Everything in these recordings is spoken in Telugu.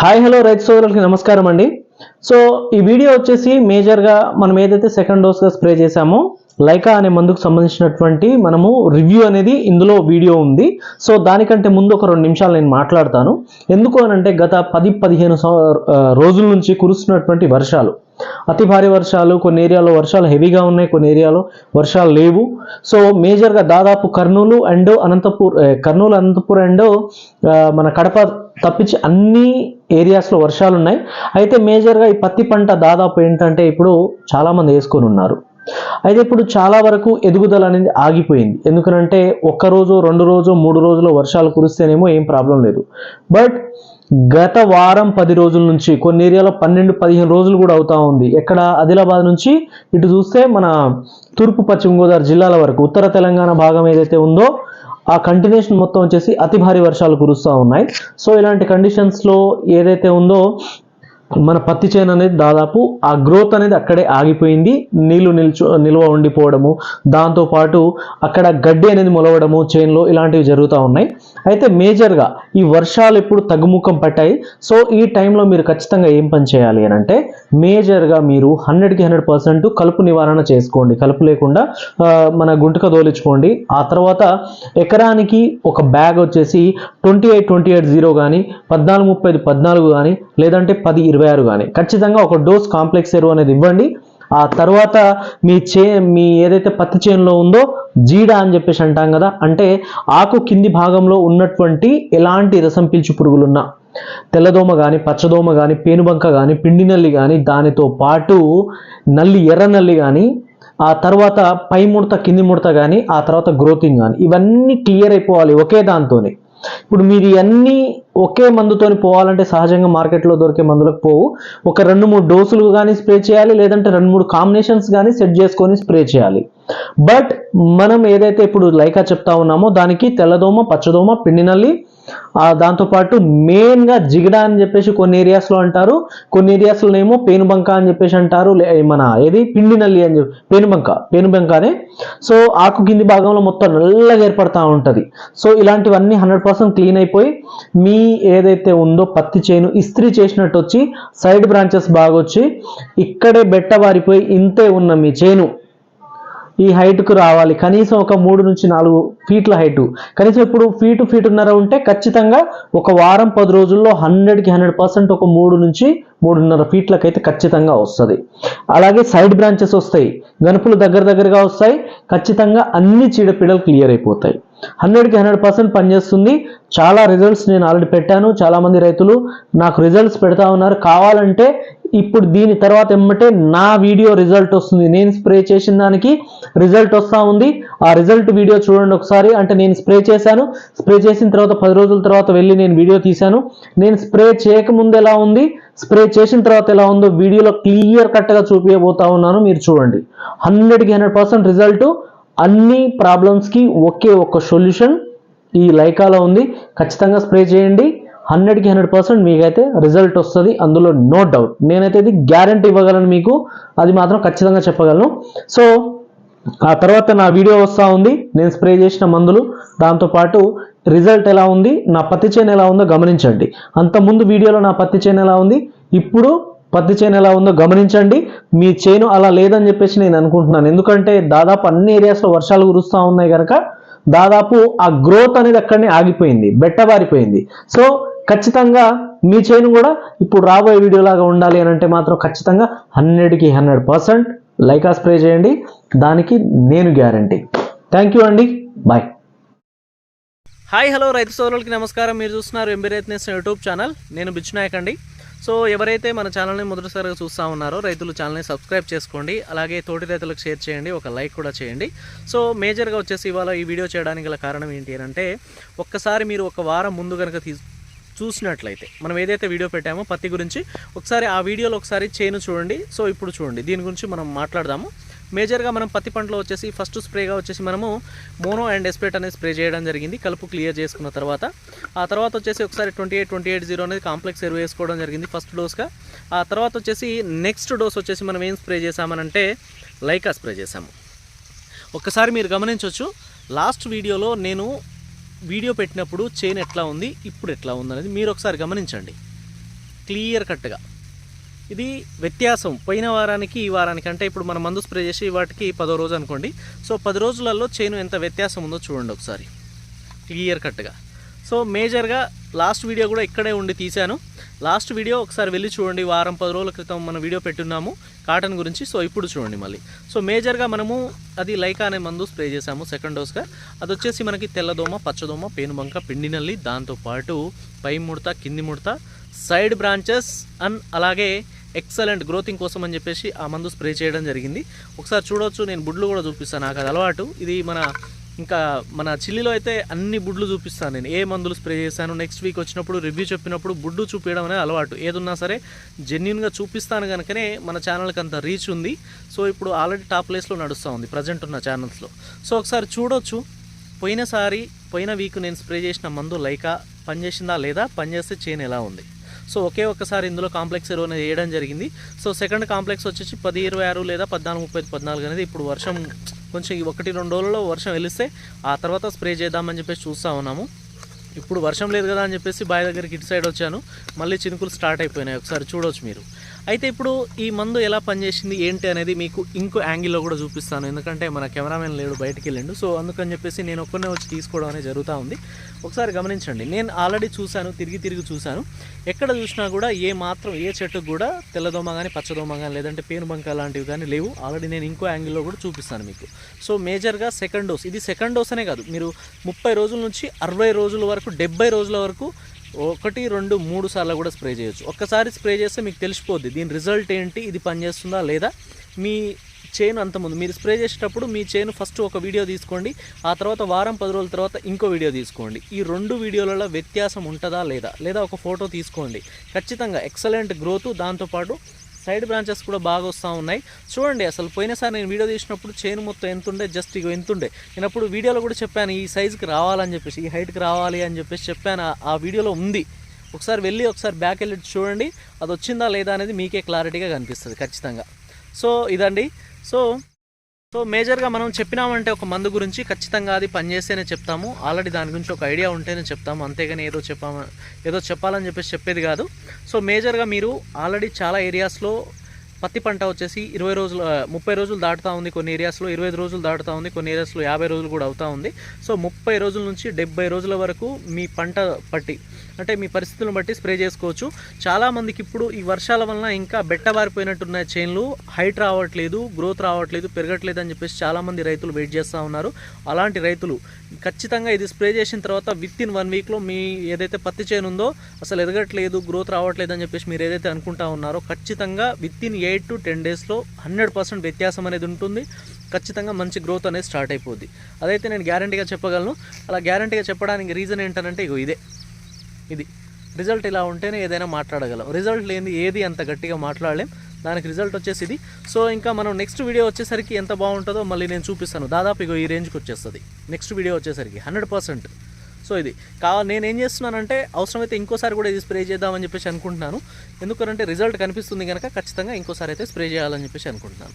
హాయ్ హలో రైతు సోదరులకి నమస్కారం అండి. సో ఈ వీడియో వచ్చేసి మేజర్గా మనం ఏదైతే సెకండ్ డోస్గా స్ప్రే చేశామో లైకా అనే మందుకు సంబంధించినటువంటి మనము రివ్యూ అనేది ఇందులో వీడియో ఉంది. సో దానికంటే ముందు ఒక రెండు నిమిషాలు నేను మాట్లాడతాను. ఎందుకు అని అంటే గత పది పదిహేను రోజుల నుంచి కురుస్తున్నటువంటి వర్షాలు. అతి భారీ వర్షాలు కొన్ని ఏరియాలో వర్షాలు హెవీగా ఉన్నాయి కొన్ని ఏరియాలో వర్షాలు లేవు. సో మేజర్గా దాదాపు కర్నూలు అండ్ అనంతపూర్ కర్నూలు అనంతపూర్ అండ్ మన కడప తప్పించి అన్ని ఏరియాస్లో వర్షాలు ఉన్నాయి. అయితే మేజర్గా ఈ పత్తి పంట దాదాపు ఏంటంటే ఇప్పుడు చాలామంది వేసుకొని ఉన్నారు. అయితే ఇప్పుడు చాలా వరకు ఎదుగుదల అనేది ఆగిపోయింది. ఎందుకనంటే ఒక్క రోజు రెండు రోజు మూడు రోజులు వర్షాలు కురిస్తేనేమో ఏం ప్రాబ్లం లేదు. బట్ గత వారం పది రోజుల నుంచి కొన్ని ఏరియాలో పన్నెండు పదిహేను రోజులు కూడా అవుతా ఉంది. ఎక్కడ? ఆదిలాబాద్ నుంచి ఇటు చూస్తే మన తూర్పు పశ్చిమ గోదావరి జిల్లాల వరకు ఉత్తర తెలంగాణ భాగం ఏదైతే ఉందో ఆ కంటిన్యూషన్ మొత్తం వచ్చేసి అతి భారీ వర్షాలు కురుస్తూ ఉన్నాయి. సో ఇలాంటి కండిషన్స్లో ఏదైతే ఉందో మన పత్తి చేను అనేది దాదాపు ఆ గ్రోత్ అనేది అక్కడే ఆగిపోయింది. నీళ్ళు నిల్చు నిల్వ ఉండిపోవడము దాంతోపాటు అక్కడ గడ్డి అనేది మొలవడము చేనులో ఇలాంటివి జరుగుతూ ఉన్నాయి. అయితే మేజర్గా ఈ వర్షాలు ఇప్పుడు తగ్గుముఖం పట్టాయి. సో ఈ టైంలో మీరు ఖచ్చితంగా ఏం పని చేయాలి అని అంటే మేజర్గా మీరు హండ్రెడ్కి హండ్రెడ్ పర్సెంట్ కలుపు నివారణ చేసుకోండి. కలుపు లేకుండా మన గుంటక తోలించుకోండి. ఆ తర్వాత ఎకరానికి ఒక బ్యాగ్ వచ్చేసి twenty eight twenty eight zero కానీ పద్నాలుగు ముప్పై ఐదు పద్నాలుగు కానీ లేదంటే పది ఇరవై ఆరు కానీ. ఖచ్చితంగా ఒక డోస్ కాంప్లెక్స్ ఎరువు అనేది ఇవ్వండి. ఆ తర్వాత మీ చే మీ ఏదైతే పత్తి చేనులో ఉందో జీడ అని చెప్పేసి అంటాం కదా అంటే ఆకు కింది భాగంలో ఉన్నటువంటి ఎలాంటి రసం పీల్చు పురుగులున్నా తెల్లదోమ కానీ పచ్చదోమ కానీ పేనుబంక కానీ పిండి నల్లి కానీ దానితో పాటు నల్లి ఎర్ర నల్లి కానీ ఆ తర్వాత పై ముడత కింది ముడత కానీ ఆ తర్వాత గ్రోతింగ్ కానీ ఇవన్నీ క్లియర్ అయిపోవాలి ఒకే దాంతోనే. ఇప్పుడు మీరు ఇవన్నీ ఒకే మందుతోని పోవాలంటే సహజంగా మార్కెట్లో దొరికే మందులకు పోవు. ఒక రెండు మూడు డోసులు కానీ స్ప్రే చేయాలి లేదంటే రెండు మూడు కాంబినేషన్స్ కానీ సెట్ చేసుకొని స్ప్రే చేయాలి. బట్ మనం ఏదైతే ఇప్పుడు లైకా చెప్తా ఉన్నామో దానికి తెల్లదోమ పచ్చదోమ పిండి నల్లి దాంతోపాటు మెయిన్గా జిగడ అని చెప్పేసి కొన్ని ఏరియాస్లో అంటారు. కొన్ని ఏరియాస్లో ఏమో పేనుబంక అని చెప్పేసి అంటారు. లే- మన ఏది? పిండి నల్లి అని చెప్పి పేనుబంక పేనుబంకనే. సో ఆకు కింది భాగంలో మొత్తం నల్లగా ఏర్పడతా ఉంటుంది. సో ఇలాంటివన్నీ హండ్రెడ్ పర్సెంట్ క్లీన్ అయిపోయి మీ ఏదైతే ఉందో పత్తి చేను ఇస్త్రీ చేసినట్టు వచ్చి సైడ్ బ్రాంచెస్ బాగా వచ్చి ఇక్కడే బెట్టబారిపోయి ఇంతే ఉన్న మీ చేను. ఈ హైట్కు రావాలి. కనీసం ఒక మూడు నుంచి నాలుగు ఫీట్ల హైట్ కనీసం ఇప్పుడు ఫీటు ఫీటున్నర ఉంటే ఖచ్చితంగా ఒక వారం పది రోజుల్లో హండ్రెడ్కి హండ్రెడ్ పర్సెంట్ ఒక మూడు నుంచి మూడున్నర ఫీట్లకైతే ఖచ్చితంగా వస్తుంది. అలాగే సైడ్ బ్రాంచెస్ వస్తాయి. గనుపులు దగ్గర దగ్గరగా వస్తాయి. ఖచ్చితంగా అన్ని చీడపీడలు క్లియర్ అయిపోతాయి. హండ్రెడ్కి హండ్రెడ్ పర్సెంట్ పనిచేస్తుంది. చాలా రిజల్ట్స్ నేను ఆల్రెడీ పెట్టాను. చాలామంది రైతులు నాకు రిజల్ట్స్ పెడతా ఉన్నారు. కావాలంటే ఇప్పుడు దీని తర్వాత ఏమంటే నా వీడియో రిజల్ట్ వస్తుంది. నేను స్ప్రే చేసిన దానికి రిజల్ట్ వస్తూ ఉంది. ఆ రిజల్ట్ వీడియో చూడండి ఒకసారి. అంటే నేను స్ప్రే చేశాను. స్ప్రే చేసిన తర్వాత పది రోజుల తర్వాత వెళ్ళి నేను వీడియో తీశాను. నేను స్ప్రే చేయకముందు ఎలా ఉంది? స్ప్రే చేసిన తర్వాత ఎలా ఉందో వీడియోలో క్లియర్ కట్గా చూపించబోతా ఉన్నాను. మీరు చూడండి. హండ్రెడ్కి హండ్రెడ్ పర్సెంట్ రిజల్ట్. అన్ని ప్రాబ్లమ్స్కి ఒకే ఒక సొల్యూషన్ ఈ లైకాలో ఉంది. ఖచ్చితంగా స్ప్రే చేయండి. హండ్రెడ్కి హండ్రెడ్ పర్సెంట్ మీకైతే రిజల్ట్ వస్తుంది. అందులో నో డౌట్. నేనైతే ఇది గ్యారంటీ ఇవ్వగలను మీకు. అది మాత్రం ఖచ్చితంగా చెప్పగలను. సో ఆ తర్వాత నా వీడియో వస్తూ ఉంది. నేను స్ప్రే చేసిన మందులు. దాంతోపాటు రిజల్ట్ ఎలా ఉంది నా పత్తి చేను ఎలా ఉందో గమనించండి. అంతకుముందు వీడియోలో నా పత్తి చేను ఎలా ఉంది ఇప్పుడు పత్తి చేను ఎలా ఉందో గమనించండి. మీ చేను అలా లేదని చెప్పేసి నేను అనుకుంటున్నాను. ఎందుకంటే దాదాపు అన్ని ఏరియాస్లో వర్షాలు కురుస్తూ ఉన్నాయి కనుక దాదాపు ఆ గ్రోత్ అనేది అక్కడనే ఆగిపోయింది. బెట్టబారిపోయింది సో ఖచ్చితంగా మీ చేను కూడా ఇప్పుడు రాబోయే వీడియో లాగా ఉండాలి అని అంటే మాత్రం ఖచ్చితంగా హండ్రెడ్కి హండ్రెడ్ పర్సెంట్ లైకా స్ప్రే చేయండి. దానికి నేను గ్యారంటీ. థ్యాంక్ యూ అండి. బాయ్ హాయ్ హలో రైతు సోదరులకి నమస్కారం. మీరు చూస్తున్నారు ఎంబీ రైతు యూట్యూబ్ ఛానల్. నేను బిచ్చునాయక్ అండి. సో ఎవరైతే మన ఛానల్ని మొదటిసారిగా చూస్తూ ఉన్నారో రైతులు ఛానల్ని సబ్స్క్రైబ్ చేసుకోండి. అలాగే తోటి రైతులకు షేర్ చేయండి. ఒక లైక్ కూడా చేయండి. సో మేజర్గా వచ్చేసి ఇవాళ ఈ వీడియో చేయడానికి గల కారణం ఏంటి అని అంటే ఒక్కసారి మీరు ఒక వారం ముందు కనుక తీ చూసినట్లయితే మనం ఏదైతే వీడియో పెట్టామో పత్తి గురించి ఒకసారి ఆ వీడియోలో ఒకసారి చేను చూడండి సో ఇప్పుడు చూడండి దీని గురించి మనం మాట్లాడదాము. మేజర్గా మనం పత్తి పంటలో వచ్చేసి ఫస్ట్ స్ప్రేగా వచ్చేసి మనము మోనో అండ్ ఎస్పేట్ అనేది స్ప్రే చేయడం జరిగింది కలుపు క్లియర్ చేసుకున్న తర్వాత. ఆ తర్వాత వచ్చేసి ఒకసారి twenty eight twenty eight zero అనేది కాంప్లెక్స్ ఎరువు వేసుకోవడం జరిగింది ఫస్ట్ డోస్గా ఆ తర్వాత వచ్చేసి నెక్స్ట్ డోస్ వచ్చేసి మనం ఏం స్ప్రే చేసామనంటే లైకా స్ప్రే చేసాము ఒక్కసారి మీరు గమనించవచ్చు లాస్ట్ వీడియోలో నేను వీడియో పెట్టినప్పుడు చైన్ ఎట్లా ఉంది ఇప్పుడు ఎట్లా ఉంది అనేది మీరు ఒకసారి గమనించండి. క్లియర్ కట్గా. ఇది వ్యత్యాసం. పోయిన వారానికి ఈ వారానికి అంటే ఇప్పుడు మనం మందు స్ప్రే చేసి వాటికి పదో రోజు అనుకోండి. సో పది రోజులలో చేను ఎంత వ్యత్యాసం ఉందో చూడండి ఒకసారి. క్లియర్ కట్గా. సో మేజర్గా లాస్ట్ వీడియో కూడా ఇక్కడే ఉండి తీశాను. లాస్ట్ వీడియో ఒకసారి వెళ్ళి చూడండి. వారం పది రోజుల క్రితం మన వీడియో పెట్టున్నాము కాటన్ గురించి. సో ఇప్పుడు చూడండి మళ్ళీ. సో మేజర్గా మనము అది లైకా అనే మందు స్ప్రే చేసాము సెకండ్ డోస్గా. అది వచ్చేసి మనకి తెల్లదోమ పచ్చదోమ పేనుబంక పిండి నల్లి దాంతోపాటు పై ముడత కింది ముడత సైడ్ బ్రాంచెస్ అండ్ అలాగే ఎక్సలెంట్ గ్రోతింగ్ కోసం అని చెప్పేసి ఆ మందు స్ప్రే చేయడం జరిగింది. ఒకసారి చూడొచ్చు. నేను బుడ్లు కూడా చూపిస్తాను. నాకు అది అలవాటు. ఇది మన ఇంకా మన చిల్లిలో అయితే అన్ని బుడ్లు చూపిస్తాను నేను. ఏ మందులు స్ప్రే చేశాను నెక్స్ట్ వీక్ వచ్చినప్పుడు రివ్యూ చెప్పినప్పుడు బుడ్డు చూపించడం అనేది అలవాటు. ఏదున్నా సరే జెన్యున్గా చూపిస్తాను కనుకనే మన ఛానల్కి అంత రీచ్ ఉంది. సో ఇప్పుడు ఆల్రెడీ టాప్ ప్లేస్లో నడుస్తూ ఉంది ప్రజెంట్ ఉన్న ఛానల్స్లో సో ఒకసారి చూడొచ్చు. పోయినసారి పోయిన వీక్ నేను స్ప్రే చేసిన మందు లైకా పనిచేసిందా లేదా? పనిచేస్తే చేను ఎలా ఉంది? సో ఒకే ఒక్కసారి ఇందులో కాంప్లెక్స్ ఎరువు అనేది వేయడం జరిగింది. సో సెకండ్ కాంప్లెక్స్ వచ్చేసి పది ఇరవై ఆరు లేదా పద్నాలుగు ముప్పై పద్నాలుగు అనేది ఇప్పుడు వర్షం కొంచెం ఈ ఒకటి రెండు రోజుల్లో వర్షం వెలిస్తే ఆ తర్వాత స్ప్రే చేద్దామని చెప్పేసి చూస్తూ ఉన్నాము. ఇప్పుడు వర్షం లేదు కదా అని చెప్పేసి బావి దగ్గరికి ఇటు సైడ్ వచ్చాను. మళ్ళీ చినుకులు స్టార్ట్ అయిపోయినాయి. ఒకసారి చూడవచ్చు మీరు. అయితే ఇప్పుడు ఈ మందు ఎలా పనిచేసింది ఏంటి అనేది మీకు ఇంకో యాంగిల్లో కూడా చూపిస్తాను. ఎందుకంటే మన కెమెరామెన్ లేడు బయటికి వెళ్ళిండు. సో అందుకని చెప్పేసి నేను ఒక్కనే వచ్చి తీసుకోవడం అనేది జరుగుతూ ఉంది. ఒకసారి గమనించండి. నేను ఆల్రెడీ చూశాను తిరిగి తిరిగి చూశాను. ఎక్కడ చూసినా కూడా ఏ మాత్రం ఏ చెట్టుకు కూడా తెల్లదోమ కానీ పచ్చదోమ కానీ లేదంటే పేనుబంక లాంటివి కానీ లేవు. ఆల్రెడీ నేను ఇంకో యాంగిల్లో కూడా చూపిస్తాను మీకు. సో మేజర్గా సెకండ్ డోస్ ఇది సెకండ్ డోస్ అనే కాదు. మీరు ముప్పై రోజుల నుంచి అరవై రోజుల వరకు డెబ్బై రోజుల వరకు ఒకటి రెండు మూడు సార్లు కూడా స్ప్రే చేయొచ్చు. ఒక్కసారి స్ప్రే చేస్తే మీకు తెలిసిపోద్ది. దీని రిజల్ట్ ఏంటి? ఇది పనిచేస్తుందా లేదా? మీ చేను అంతకుముందు మీరు స్ప్రే చేసేటప్పుడు మీ చేను ఫస్ట్ ఒక వీడియో తీసుకోండి. ఆ తర్వాత వారం పది రోజుల తర్వాత ఇంకో వీడియో తీసుకోండి. ఈ రెండు వీడియోలలో వ్యత్యాసం ఉంటుందా లేదా? లేదా ఒక ఫోటో తీసుకోండి. ఖచ్చితంగా ఎక్సలెంట్ గ్రోత్. దాంతోపాటు సైడ్ బ్రాంచెస్ కూడా బాగా వస్తూ ఉన్నాయి. చూడండి అసలు పోయినసారి నేను వీడియో తీసినప్పుడు చేను మొత్తం ఎంత ఉండే జస్ట్ ఇక ఎంత ఉండే నేను అప్పుడు వీడియోలో కూడా చెప్పాను ఈ సైజుకి రావాలని చెప్పేసి ఈ హైట్కి రావాలి అని చెప్పేసి చెప్పాను ఆ వీడియోలో ఉంది. ఒకసారి వెళ్ళి ఒకసారి బ్యాక్ వెళ్ళి చూడండి అది వచ్చిందా లేదా అనేది మీకే క్లారిటీగా కనిపిస్తుంది ఖచ్చితంగా. సో ఇదండి. సో సో మేజర్గా మనం చెప్పినామంటే ఒక మందు గురించి ఖచ్చితంగా అది పనిచేస్తేనే చెప్తాము. ఆల్రెడీ దాని గురించి ఒక ఐడియా ఉంటేనే చెప్తాము. అంతేగాని ఏదో చెప్పాము ఏదో చెప్పాలని చెప్పేసి చెప్పేది కాదు. సో మేజర్గా మీరు ఆల్రెడీ చాలా ఏరియాస్లో పత్తి పంట వచ్చేసి ఇరవై రోజులు ముప్పై రోజులు దాటుతూ ఉంది కొన్ని ఏరియాస్లో ఇరవై ఐదు రోజులు దాటుతూ ఉంది కొన్ని ఏరియాస్లో యాభై రోజులు కూడా అవుతూ ఉంది. సో ముప్పై రోజుల నుంచి డెబ్బై రోజుల వరకు మీ పంట పట్టి అంటే మీ పరిస్థితులను బట్టి స్ప్రే చేసుకోవచ్చు. చాలామందికి ఇప్పుడు ఈ వర్షాల వలన ఇంకా బెట్టబారిపోయినట్టున్న చైన్లు. హైట్ రావట్లేదు గ్రోత్ రావట్లేదు పెరగట్లేదు అని చెప్పేసి చాలామంది రైతులు వెయిట్ చేస్తూ ఉన్నారు. అలాంటి రైతులు ఖచ్చితంగా ఇది స్ప్రే చేసిన తర్వాత విత్ ఇన్ వన్ వీక్లో మీ ఏదైతే పత్తి చేను ఉందో అసలు ఎదగట్లేదు గ్రోత్ రావట్లేదు అని చెప్పేసి మీరు ఏదైతే అనుకుంటా ఉన్నారో ఖచ్చితంగా within eight to ten డేస్లో హండ్రెడ్ పర్సెంట్ వ్యత్యాసం అనేది ఉంటుంది. ఖచ్చితంగా మంచి గ్రోత్ అనేది స్టార్ట్ అయిపోద్ది. అదైతే నేను గ్యారంటీగా చెప్పగలను. అలా గ్యారంటీగా చెప్పడానికి రీజన్ ఏంటంటే ఇగో ఇదే. ఇది. రిజల్ట్ ఇలా ఉంటేనే ఏదైనా మాట్లాడగలం. రిజల్ట్ లేని ఏది అంత గట్టిగా మాట్లాడలేం. దానికి రిజల్ట్ వచ్చేసి ఇది సో ఇంకా మనం నెక్స్ట్ వీడియో వచ్చేసరికి ఎంత బాగుంటుందో మళ్ళీ నేను చూపిస్తాను. దాదాపు ఇగో ఈ రేంజ్కి వచ్చేస్తుంది. నెక్స్ట్ వీడియో వచ్చేసరికి హండ్రెడ్ పర్సెంట్. సో ఇది. కావాలి నేను ఏం చేస్తున్నానంటే అవసరమైతే ఇంకోసారి కూడా ఇది స్ప్రే చేద్దామని చెప్పేసి అనుకుంటున్నాను. ఎందుకంటే రిజల్ట్ కనిపిస్తుంది కనుక ఖచ్చితంగా ఇంకోసారి అయితే స్ప్రే చేయాలని చెప్పేసి అనుకుంటున్నాను.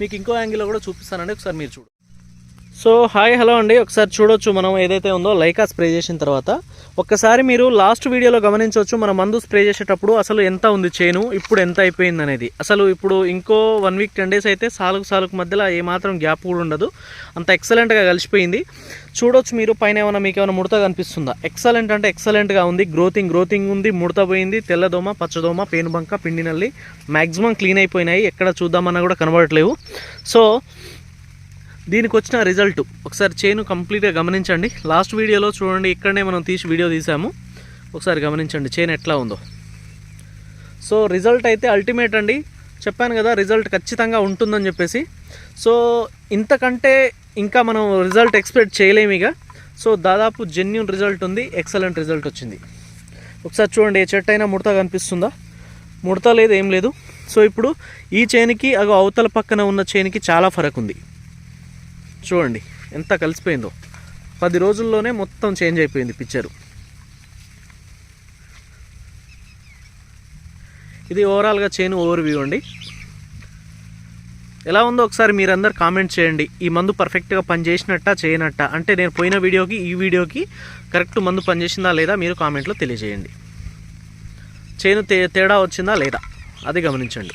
మీకు ఇంకో యాంగిల్లో కూడా చూపిస్తానండి. ఒకసారి మీరు చూడు. సో హాయ్ హలో అండి. ఒకసారి చూడొచ్చు మనం ఏదైతే ఉందో లైకా స్ప్రే చేసిన తర్వాత. ఒక్కసారి మీరు లాస్ట్ వీడియోలో గమనించవచ్చు మన మందు స్ప్రే చేసేటప్పుడు అసలు ఎంత ఉంది చేను ఇప్పుడు ఎంత అయిపోయింది అనేది. అసలు ఇప్పుడు ఇంకో వన్ వీక్ టెన్ డేస్ అయితే సాలుకు సాలుకు మధ్యలో ఏమాత్రం గ్యాప్ కూడా ఉండదు. అంత ఎక్సలెంట్గా కలిసిపోయింది. చూడొచ్చు మీరు పైన ఏమైనా మీకు ఏమైనా ముడత కనిపిస్తుందా? ఎక్సలెంట్ అంటే ఎక్సలెంట్గా ఉంది. గ్రోతింగ్ గ్రోతింగ్ ఉంది. ముడత పోయింది. తెల్లదోమ పచ్చదోమ పేనుబంక పిండి నల్లి. మ్యాక్సిమం క్లీన్ అయిపోయినాయి. ఎక్కడ చూద్దామన్నా కూడా కనబడట్లేవు. సో దీనికి వచ్చిన రిజల్ట్. ఒకసారి చేను కంప్లీట్గా గమనించండి. లాస్ట్ వీడియోలో చూడండి ఇక్కడనే మనం తీసి వీడియో తీసాము ఒకసారి గమనించండి చేను ఎట్లా ఉందో. సో రిజల్ట్ అయితే అల్టిమేట్ అండి. చెప్పాను కదా రిజల్ట్ ఖచ్చితంగా ఉంటుందని చెప్పేసి. సో ఇంతకంటే ఇంకా మనం రిజల్ట్ ఎక్స్పెక్ట్ చేయలేము ఇక. సో దాదాపు జెన్యున్ రిజల్ట్ ఉంది ఎక్సలెంట్ రిజల్ట్ వచ్చింది. ఒకసారి చూడండి ఏ చెట్టు అయినా ముడత కనిపిస్తుందా? ముడత లేదు ఏం లేదు. సో ఇప్పుడు ఈ చైన్కి అగో అవతల పక్కన ఉన్న చైన్కి చాలా ఫరక్ ఉంది. చూడండి ఎంత కలిసిపోయిందో. పది రోజుల్లోనే మొత్తం చేంజ్ అయిపోయింది పిక్చరు. ఇది ఓవరాల్గా చేను ఓవర్ వ్యూ అండి. ఎలా ఉందో ఒకసారి మీరందరు కామెంట్ చేయండి. ఈ మందు పర్ఫెక్ట్గా పనిచేసినట్ట చేయనట్ట? అంటే నేను పోయిన వీడియోకి ఈ వీడియోకి కరెక్ట్ మందు పనిచేసిందా లేదా మీరు కామెంట్లో తెలియజేయండి. చేను తే తేడా వచ్చిందా లేదా? అది గమనించండి.